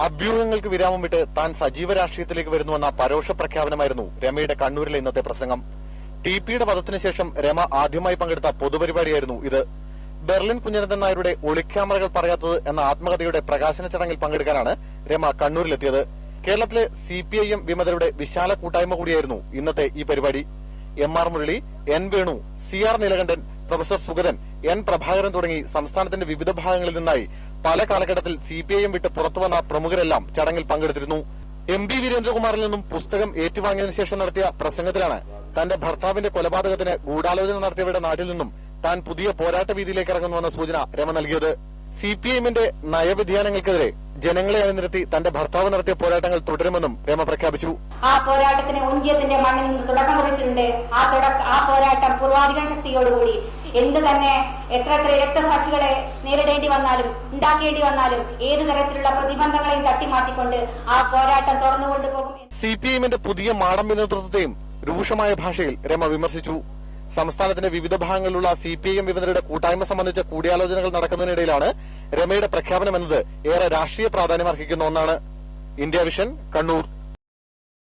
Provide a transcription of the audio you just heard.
അഭ്യൂഹങ്ങൾക്ക് വിരാമം വിട്ട് താൻ സജീവ രാഷ്ട്രീയത്തിലേക്ക് വരുന്നുവെന്ന പരോക്ഷ പ്രഖ്യാപനമായിരുന്നു രമയുടെ കണ്ണൂരിലെ ഇന്നത്തെ പ്രസംഗം. ടി പിയുടെ വധത്തിന് ശേഷം രമ ആദ്യമായി പങ്കെടുത്ത പൊതുപരിപാടിയായിരുന്നു ഇത്. ബെർലിൻ കുഞ്ഞനന്ദൻ നായരുടെ ഒളിക്യാമറകൾ പറയാത്തത് എന്ന ആത്മകഥയുടെ പ്രകാശന ചടങ്ങിൽ പങ്കെടുക്കാനാണ് രമ കണ്ണൂരിലെത്തിയത്. കേരളത്തിലെ സി പി ഐ എം വിമതരുടെ വിശാല കൂട്ടായ്മ കൂടിയായിരുന്നു ഇന്നത്തെ ഈ പരിപാടി. M R Murali N Venu C R Neelakantan professor Sugathan N Prabhakaran തുടങ്ങി സംസ്ഥാനത്തിന്റെ വിവിധ ഭാഗങ്ങളിൽ നിന്നായി പല കാലഘട്ടത്തിൽ സി പി ഐ എം വിട്ട് പുറത്തുവന്ന പ്രമുഖരെല്ലാം ചടങ്ങിൽ പങ്കെടുത്തിരുന്നു. എം പി വീരേന്ദ്രകുമാറിൽ നിന്നും പുസ്തകം ഏറ്റുവാങ്ങിയതിനു ശേഷം നടത്തിയ പ്രസംഗത്തിലാണ് തന്റെ ഭർത്താവിന്റെ കൊലപാതകത്തിന് ഗൂഢാലോചന നടത്തിയവരുടെ നാട്ടിൽ നിന്നും താൻ പുതിയ പോരാട്ട വീതിയിലേക്ക് ഇറങ്ങുന്നുവെന്ന സൂചന രമ നൽകിയത്. സി പി എമ്മിന്റെ നയവ്യതിയാനങ്ങൾക്കെതിരെ ജനങ്ങളെ അണിനിരത്തി തന്റെ ഭർത്താവ് നടത്തിയ പോരാട്ടങ്ങൾ തുടരുമെന്നും രമ പ്രഖ്യാപിച്ചു. ആ പോരാട്ടത്തിന് ഒഞ്ചിയത്തിന്റെ മണ്ണിൽ നിന്ന് തുടക്കം കുറിച്ചിട്ടുണ്ട്. ആ ആ പോരാട്ടം പൂർവാധികം ശക്തിയോടുകൂടി എന്ത് തന്നെ എത്ര എത്ര രക്തസാക്ഷികളെ നേരിടേണ്ടി വന്നാലും ഉണ്ടാക്കേണ്ടി വന്നാലും ഏത് തരത്തിലുള്ള പ്രതിബന്ധങ്ങളെയും തട്ടിമാറ്റിക്കൊണ്ട് ആ പോരാട്ടം തുറന്നുകൊണ്ടുപോകും സി പി എമ്മിന്റെ പുതിയ മാടമ്പി നേതൃത്വത്തെയും രൂക്ഷമായ ഭാഷയിൽ രമ വിമർശിച്ചു. സംസ്ഥാനത്തിന്റെ വിവിധ ഭാഗങ്ങളിലുള്ള സി പി ഐ എം വിമതരുടെ കൂട്ടായ്മ സംബന്ധിച്ച കൂടിയാലോചനകൾ നടക്കുന്നതിനിടയിലാണ് രമയുടെ പ്രഖ്യാപനം എന്നത് ഏറെ രാഷ്ട്രീയ പ്രാധാന്യം അർഹിക്കുന്ന ഒന്നാണ്. India vision Kannur.